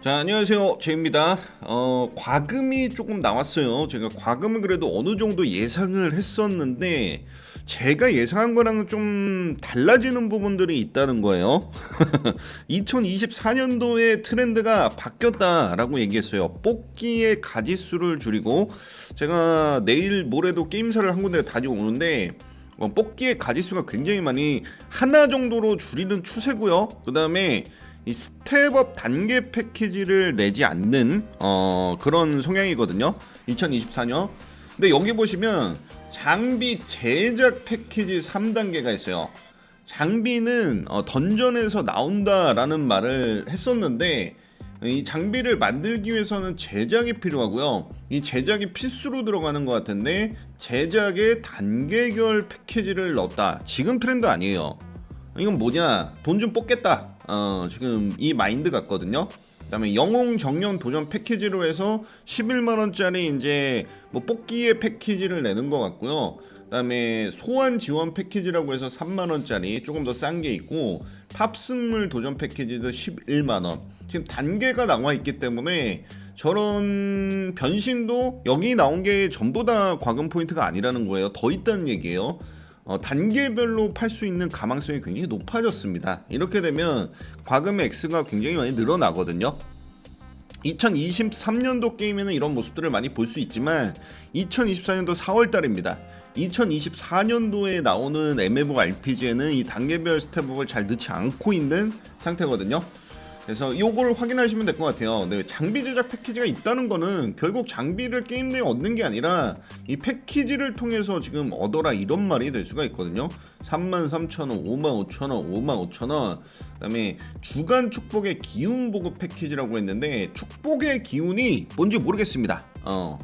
자 안녕하세요. 제입니다. 어 과금이 조금 나왔어요. 제가 과금은 그래도 어느 정도 예상을 했었는데 제가 예상한 거랑 좀 달라지는 부분들이 있다는 거예요. 2024년도의 트렌드가 바뀌었다라고 얘기했어요. 뽑기의 가지수를 줄이고 제가 내일 모레도 게임사를 한 군데 다녀오는데 어, 뽑기의 가지수가 굉장히 많이 하나 정도로 줄이는 추세고요. 그 다음에 이 스텝업 단계 패키지를 내지 않는 어, 그런 성향이거든요. 2024년. 근데 여기 보시면 장비 제작 패키지 3단계가 있어요. 장비는 어, 던전에서 나온다라는 말을 했었는데 이 장비를 만들기 위해서는 제작이 필요하고요. 이 제작이 필수로 들어가는 것 같은데 제작에 단계별 패키지를 넣었다. 지금 트렌드 아니에요. 이건 뭐냐? 돈 좀 뽑겠다. 어, 지금 이 마인드 같거든요. 그다음에 영웅 정령 도전 패키지로 해서 11만 원짜리 이제 뭐 뽑기의 패키지를 내는 것 같고요. 그다음에 소환 지원 패키지라고 해서 3만 원짜리 조금 더 싼 게 있고 탑승물 도전 패키지도 11만 원. 지금 단계가 나와 있기 때문에 저런 변신도 여기 나온 게 전부 다 과금 포인트가 아니라는 거예요. 더 있다는 얘기예요. 어, 단계별로 팔 수 있는 가망성이 굉장히 높아졌습니다. 이렇게 되면 과금의 X가 굉장히 많이 늘어나거든요. 2023년도 게임에는 이런 모습들을 많이 볼 수 있지만 2024년도 4월 달입니다. 2024년도에 나오는 MMORPG에는 이 단계별 스텝업을 잘 넣지 않고 있는 상태거든요. 그래서 이걸 확인하시면 될 것 같아요. 네, 장비 제작 패키지가 있다는 거는 결국 장비를 게임 내에 얻는 게 아니라 이 패키지를 통해서 지금 얻어라 이런 말이 될 수가 있거든요. 33,000원, 55,000원, 55,000원. 그다음에 주간 축복의 기운 보급 패키지라고 했는데 축복의 기운이 뭔지 모르겠습니다. 어.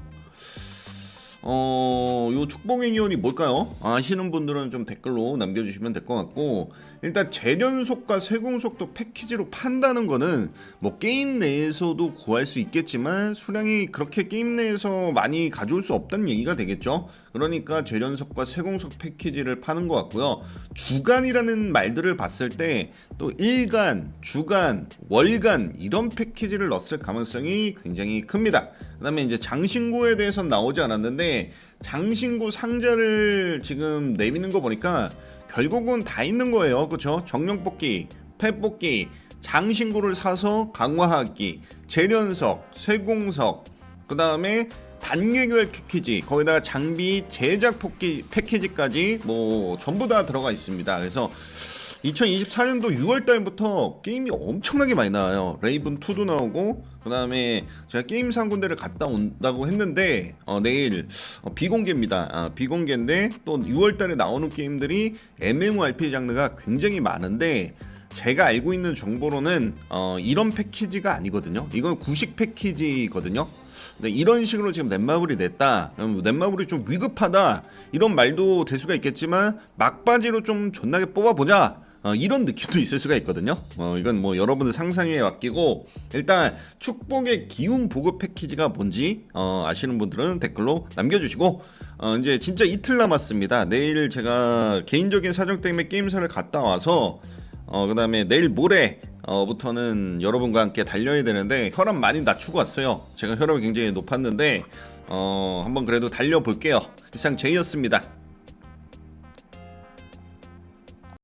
어, 요 축복의 기운이 뭘까요? 아시는 분들은 좀 댓글로 남겨주시면 될 것 같고, 일단 재련속과 세공속도 패키지로 판다는 거는 뭐 게임 내에서도 구할 수 있겠지만 수량이 그렇게 게임 내에서 많이 가져올 수 없다는 얘기가 되겠죠. 그러니까 재련속과 세공속 패키지를 파는 것 같고요. 주간이라는 말들을 봤을 때 또 일간, 주간, 월간 이런 패키지를 넣었을 가능성이 굉장히 큽니다. 그다음에 이제 장신구에 대해서는 나오지 않았는데 장신구 상자를 지금 내미는 거 보니까 결국은 다 있는 거예요. 그렇죠? 정령 뽑기, 펫 뽑기, 장신구를 사서 강화하기, 재련석, 세공석, 그 다음에 단계별 패키지, 거기다가 장비 제작 패키지까지 뭐 전부 다 들어가 있습니다. 그래서 2024년도 6월 달부터 게임이 엄청나게 많이 나와요. 레이븐 2도 나오고 그 다음에 제가 게임 상 군대를 갔다 온다고 했는데 어, 내일 어, 비공개입니다. 아, 비공개인데 또 6월 달에 나오는 게임들이 MMORPG 장르가 굉장히 많은데 제가 알고 있는 정보로는 어, 이런 패키지가 아니거든요. 이건 구식 패키지거든요. 근데 이런 식으로 지금 넷마블이 냈다. 넷마블이 좀 위급하다. 이런 말도 될 수가 있겠지만 막바지로 좀 존나게 뽑아보자. 어, 이런 느낌도 있을 수가 있거든요. 어, 이건 뭐 여러분들 상상에 맡기고 일단 축복의 기운 보급 패키지가 뭔지 어, 아시는 분들은 댓글로 남겨주시고 어, 이제 진짜 이틀 남았습니다. 내일 제가 개인적인 사정 때문에 게임사를 갔다 와서 어, 그다음에 내일 모레 어부터는 여러분과 함께 달려야 되는데 혈압 많이 낮추고 왔어요. 제가 혈압이 굉장히 높았는데 어, 한번 그래도 달려 볼게요. 이상 제이였습니다.